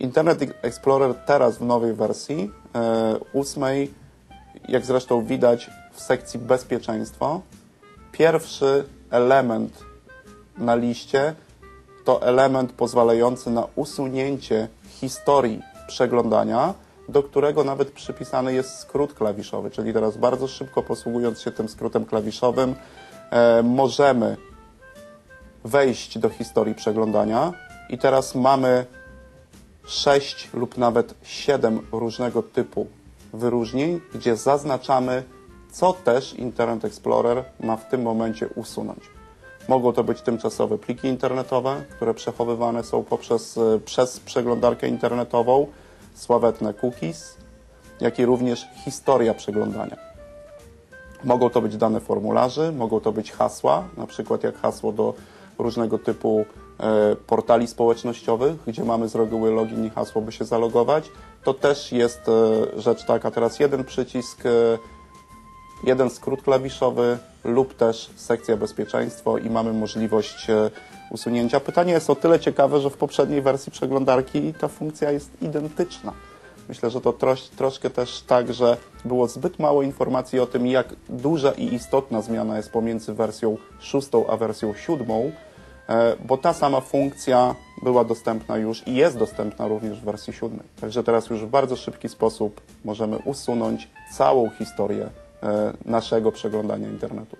Internet Explorer teraz w nowej wersji, e, ósmej, jak zresztą widać w sekcji bezpieczeństwo, pierwszy element na liście to element pozwalający na usunięcie historii przeglądania, do którego nawet przypisany jest skrót klawiszowy, czyli teraz bardzo szybko posługując się tym skrótem klawiszowym e, możemy wejść do historii przeglądania. I teraz mamy sześć lub nawet siedem różnego typu wyróżnień, gdzie zaznaczamy, co też Internet Explorer ma w tym momencie usunąć. Mogą to być tymczasowe pliki internetowe, które przechowywane są poprzez, e, przez przeglądarkę internetową, sławetne cookies, jak i również historia przeglądania. Mogą to być dane formularzy, mogą to być hasła, na przykład jak hasło do różnego typu portali społecznościowych, gdzie mamy z reguły login i hasło, by się zalogować. To też jest e, rzecz taka. Teraz jeden przycisk, e, jeden skrót klawiszowy lub też sekcja bezpieczeństwo i mamy możliwość e, usunięcia. Pytanie jest o tyle ciekawe, że w poprzedniej wersji przeglądarki ta funkcja jest identyczna. Myślę, że to trosz, troszkę też tak, że było zbyt mało informacji o tym, jak duża i istotna zmiana jest pomiędzy wersją szóstą a wersją siódmą, e, bo ta sama funkcja była dostępna już i jest dostępna również w wersji siódmej. Także teraz już w bardzo szybki sposób możemy usunąć całą historię e, naszego przeglądania internetu.